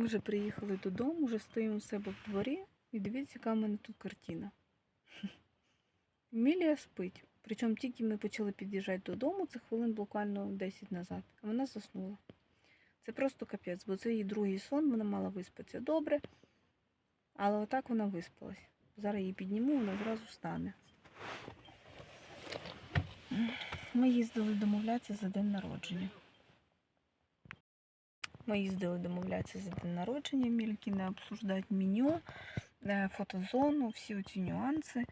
Ми вже приїхали додому, вже стоїмо у себе в дворі і дивіться, яка в мене тут картина. Емілія спить. Причому тільки ми почали під'їжджати додому, це хвилин буквально 10 назад, а вона заснула. Це просто капець, бо це її другий сон, вона мала виспатися добре, але отак вона виспалась. Зараз її підніму, вона зразу встане. Ми їздили домовлятися за день народження. Ми їздили домовлятися за день народження, Мількіне обсуждати меню, е, фотозону, всі оці нюанси.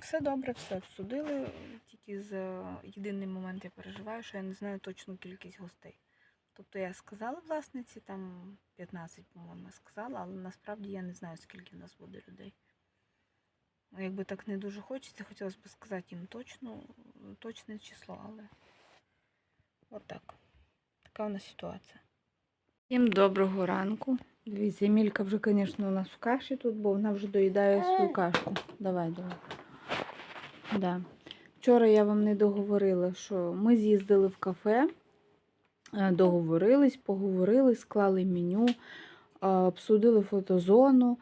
Все добре, все обсудили. Тільки за єдиний момент я переживаю, що я не знаю точну кількість гостей. Тобто я сказала власниці, там 15, по-моєму, сказала, але насправді я не знаю, скільки в нас буде людей. Ну, Якби так не дуже хочеться, хотілося б сказати їм точно, точне число, але отак. Така у нас ситуація. Всім доброго ранку. Дивіться, Емілька вже, звісно, у нас в каші тут, бо вона вже доїдає свою кашку. Давай, давай. Да. Вчора я вам не договорила, що ми з'їздили в кафе, е, договорились, поговорили, склали меню, е, обсудили фотозону.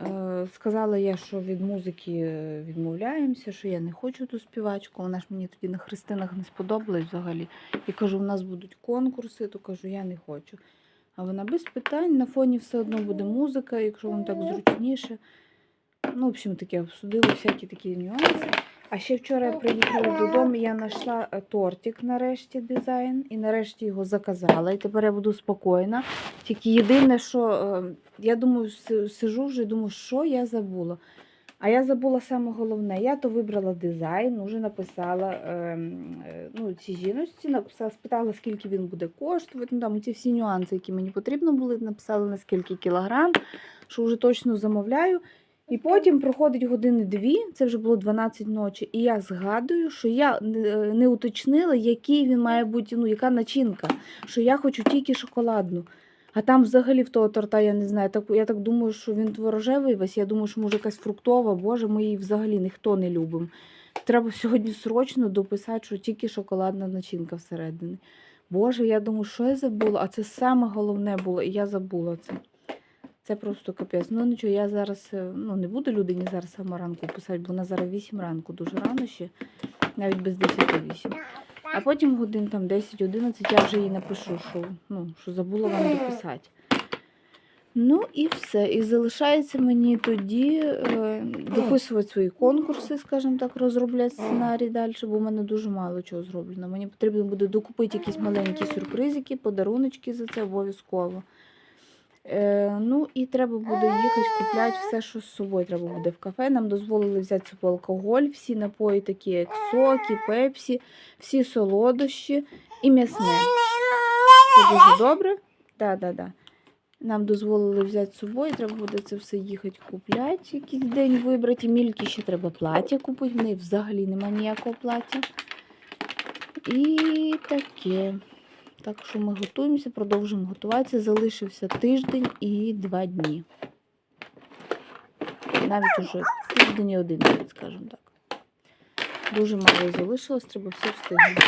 Е, Сказала я, що від музики е, відмовляємося, що я не хочу ту співачку. Вона ж мені тоді на хрестинах не сподобалась взагалі. І кажу, у нас будуть конкурси, то кажу, я не хочу. А вона без питань, на фоні все одно буде музика, якщо вам так зручніше. Ну, в общем, таке обсудили всякі такі нюанси. А ще вчора я приїхала додому, я знайшла е, тортик нарешті дизайн, і нарешті його заказала. І тепер я буду спокійна. Тільки єдине, що е, я думаю, сижу вже і думаю, що я забула. А я забула саме головне. Я то вибрала дизайн, вже написала ем, е, ну, цій жіночці, спитала, скільки він буде коштувати. Ну, там ці всі нюанси, які мені потрібно були, написала на скільки кілограм, що вже точно замовляю. І потім проходить години дві, це вже було 12 ночі, і я згадую, що я не, не уточнила, який він має бути, ну, яка начинка, що я хочу тільки шоколадну. А там взагалі в того торта, я не знаю, так, я так думаю, що він творожевий весь, я думаю, що може якась фруктова, боже, ми її взагалі ніхто не любимо. Треба сьогодні срочно дописати, що тільки шоколадна начинка всередині. Боже, я думаю, що я забула, а це саме головне було, і я забула це. Це просто капець. Ну нічого, я зараз е, ну, не буду людині зараз саме ранку писати, бо вона зараз 8 ранку, дуже рано ще, навіть без 10 8. А потім годин там 10-11 я вже їй напишу, що, ну, що забула вам дописати. Ну і все. І залишається мені тоді е, дописувати свої конкурси, скажімо так, розробляти сценарій далі, бо в мене дуже мало чого зроблено. Мені потрібно буде докупити якісь маленькі сюрпризики, подаруночки за це обов'язково. Е, ну і треба буде їхати купляти все, що з собою треба буде в кафе. Нам дозволили взяти з собою алкоголь, всі напої, такі як соки, пепсі, всі солодощі і м'ясне. Це дуже добре. Да, да, да. Нам дозволили взяти з собою, треба буде це все їхати купляти, якийсь день вибрати. Мільки ще треба плаття купити, в неї взагалі немає ніякого плаття. І таке. Так що ми готуємося, продовжуємо готуватися. Залишився тиждень і два дні. Навіть уже тиждень і один день, скажімо так. Дуже мало залишилось, треба все встигнути.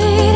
Там